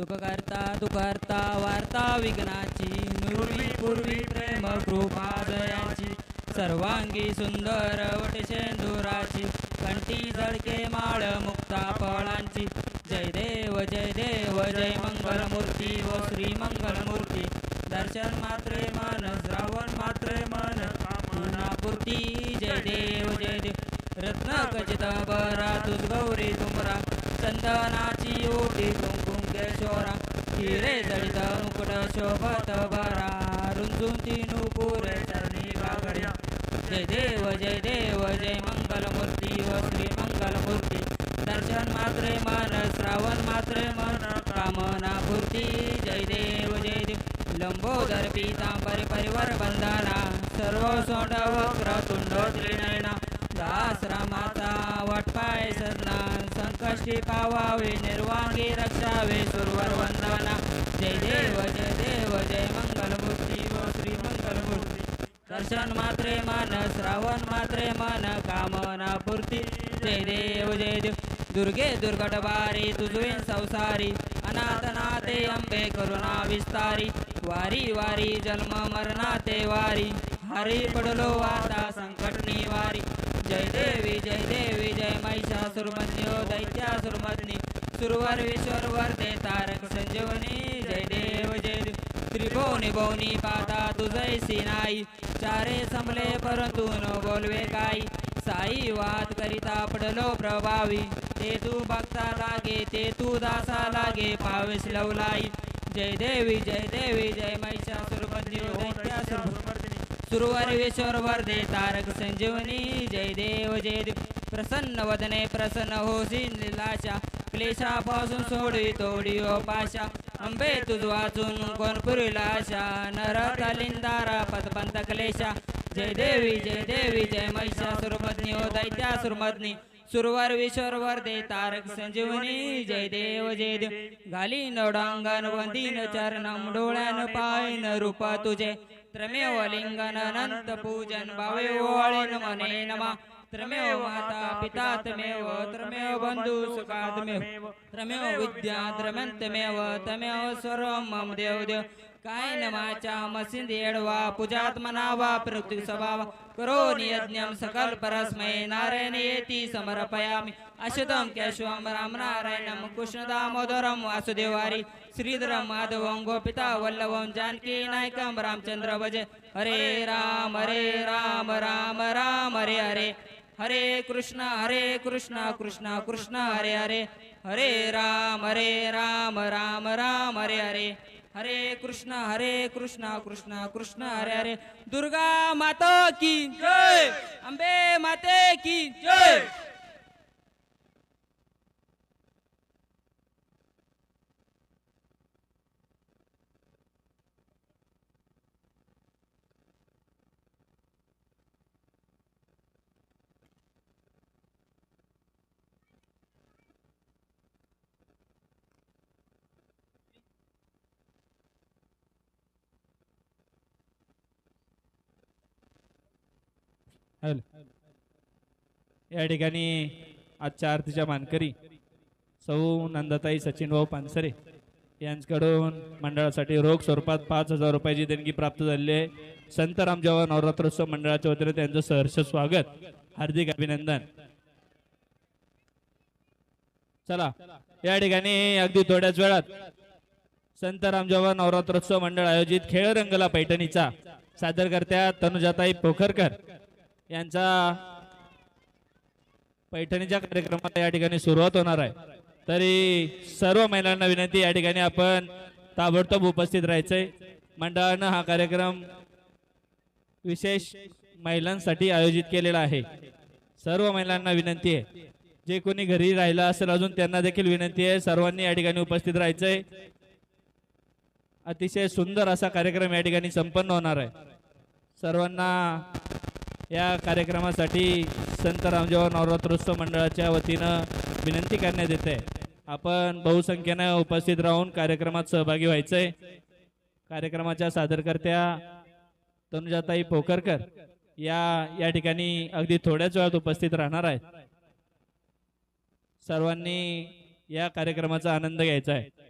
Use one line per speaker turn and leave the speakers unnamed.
सुख करता वार्ता विघ्नाची नुर्वी पूर्वी प्रेम कृपा दयाची सर्वांगी सुंदर वटशेंदुराची कंठी झडके माळ मुक्ता फळांची. जय देव जय देव जय मंगलमूर्ती व श्री मंगलमूर्ती. दर्शन मात्रे मन श्रावण मात्रे मन कामनापूर्ती जय देव जय देव. रत्न खचित बरा तुझ गौरी तुमरा चंदनाची ओटी तुम केशोरा हिरे जडित मुकुट शोभत बरा रुंजून तीनू पुरे चरणी गागड्या जय देव जय देव जय मंगलमूर्ती व श्री मंगलमूर्ती. दर्शन मात्रे मन श्रावण मात्रे मन कामना पूर्ती. जय देव जय देव. लंबोदर पीतांबरी परिवार बंधाना सर्व सोंड वक्र तुंड त्रिनयना. दास वटपाय सरला संकष्टी पावावे निर्वांगी रक्षावे सुरवर वंदना. जय देव जय देव जय मंगलमूर्ती व श्री मंगलमूर्ती. दर्शन मात्रे मन श्रावण मात्रे मन कामना पूर्ती. जय देव जय देव. दुर्गे दुर्गट बारी तुझे संसारी. अनाथ अंबे करुणा विस्तारी. वारी वारी जन्म मरणाते वारी. हरी पडलो आता संकट निवारी. जय देवी जय देवी जय महिषासुरमन्यो दैत्यासुरमन्नी सुरवर विश्वरवर दे तारक संजीवनी जय देव जय देव। त्रिभुवनी भुवनी पाता तुझै सिनाई चारे संभले परंतु न बोलवे काही। साई वाद करिता पडलो प्रभावी ते तू भक्ता लागे ते तू दासा लागे पावेस लवलाई। जय देवी जय देवी जय महिषासुरमर्दिनी दैत्यासुर सुरवर विश्वर वर्धे तारक संजीवनी जय देव जय देव. प्रसन्न वदने प्रसन्न होसी निलाशा क्लेशापासून सोडी तोडी ओ पाशा. अंबे तुझ वाचून कोण पुरीला आशा. नर कलिंदारा पदपंत क्लेशा. जय देवी जय देवी जय महिषा. सुरमदनी हो दैत्या सुरमदनी. सुरवर विश्वर वर्धे तारक संजीवनी. जय देव जय देव. घाली नवडांगण वंदीन चरण डोळ्यान पायन रूप तुझे. त्रमेव लिंगन अनंत पूजन भावे ओवाळीन मने नमा। त्रमेव माता पिता तमेव त्रमेव बंधू सुखा तमेव। त्रमेव विद्या त्रमंतमेव तमेव सर्वं मम देव देव काय नमाच्या मसिंद एडवा पूजात्मनावा प्रकृती स्वभाव. करो नियज्ञम सकल परस्मै नारायण येती समर्पयामि. अशुतम केशवम राम नारायणम कृष्ण दामोदरम वासुदेवारी. श्रीधरम माधवं गोपिता वल्लभं जानकी नायकं रामचंद्र भजे. हरे राम हरे राम राम राम हरे हरे. हरे कृष्ण हरे कृष्ण कृष्ण कृष्ण हरे हरे. हरे राम हरे राम राम राम हरे हरे. हरे कृष्ण हरे कृष्ण कृष्ण कृष्ण हरे हरे. दुर्गा माता की जय अंबे माते की जय.
या ठिकाणी आजच्या आरतीच्या मानकरी सौ नंदाताई सचिन भाऊ पानसरे यांच्याकडून मंडळासाठी रोख स्वरूपात पाच हजार रुपयाची देणगी प्राप्त झालेली आहे. संत रामजेव्हा नवरात्रोत्सव मंडळाच्या वतीने त्यांचं सहर्ष स्वागत. हार्दिक अभिनंदन. चला या ठिकाणी अगदी थोड्याच वेळात संत रामजेव्हा नवरात्रोत्सव मंडळ आयोजित खेळ रंगला पैठणीचा सादरकर्त्या तनुजाताई पोखरकर यांचा पैठणीच्या कार्यक्रमाला या ठिकाणी सुरुवात होणार आहे. तरी सर्व महिलांना विनंती या ठिकाणी आपण ताबडतोब उपस्थित राहायचंय. मंडळानं हा कार्यक्रम विशेष महिलांसाठी आयोजित केलेला आहे. सर्व महिलांना विनंती आहे. जे कोणी घरी राहिलं असेल अजून त्यांना देखील विनंती आहे. सर्वांनी या ठिकाणी उपस्थित राहायचंय. अतिशय सुंदर असा कार्यक्रम या ठिकाणी संपन्न होणार आहे. सर्वांना या कार्यक्रमासाठी संत रामजेवा नवरात्रोत्सव मंडळाच्या वतीनं विनंती करण्यात येते. आपण बहुसंख्येनं उपस्थित राहून कार्यक्रमात सहभागी व्हायचंय. कार्यक्रमाच्या सादरकर्त्या तनुजाताई पोखरकर या या ठिकाणी अगदी थोड्याच वेळात उपस्थित राहणार आहेत. सर्वांनी या कार्यक्रमाचा आनंद घ्यायचा आहे.